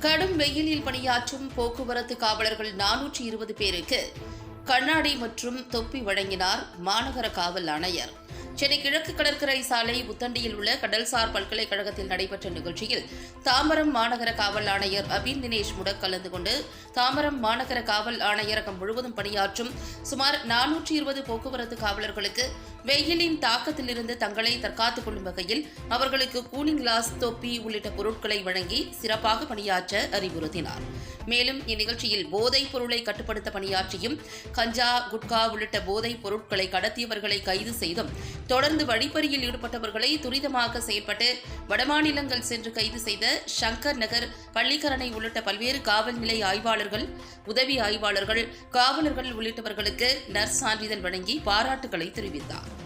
கடும் வெயிலில் பணியாற்றும் போக்குவரத்து காவலர்கள் நானூற்றி இருபது பேருக்கு கண்ணாடி மற்றும் தொப்பி வழங்கினார் மாநகர காவல் ஆணையர். சென்னை கிழக்கு கடற்கரை சாலை உத்தண்டியில் உள்ள கடல்சார் பல்கலைக்கழகத்தில் நடைபெற்ற நிகழ்ச்சியில் தாம்பரம் மாநகர காவல் ஆணையர் அபின் தினேஷ் முடக் கலந்து கொண்டு தாம்பரம் மாநகர காவல் ஆணையரகம் முழுவதும் பணியாற்றும் சுமார் நானூற்றி இருபது போக்குவரத்து காவலர்களுக்கு வெயிலின் தாக்கத்திலிருந்து தங்களை தற்காத்துக் கொள்ளும் வகையில் அவர்களுக்கு கூலிங் கிளாஸ் தொப்பி உள்ளிட்ட பொருட்களை வழங்கி சிறப்பாக பணியாற்ற அறிவுறுத்தினார். மேலும் இந்நிகழ்ச்சியில் போதைப் பொருளை கட்டுப்படுத்த பணியாற்றியும் கஞ்சா குட்கா உள்ளிட்ட போதைப் பொருட்களை கடத்தியவர்களை கைது செய்தும் தொடர்ந்து வழிப்பறியில் ஈடுபட்டவர்களை துரிதமாக செயல்பட்டு வடமாநிலங்கள் சென்று கைது செய்த சங்கர் நகர் பள்ளிக்கரணை உள்ளிட்ட பல்வேறு காவல்நிலை ஆய்வாளர்கள் உதவி ஆய்வாளர்கள் காவலர்கள் உள்ளிட்டவர்களுக்கு நர்ஸ் சான்றிதழ் வழங்கி பாராட்டுகளை தெரிவித்தார்.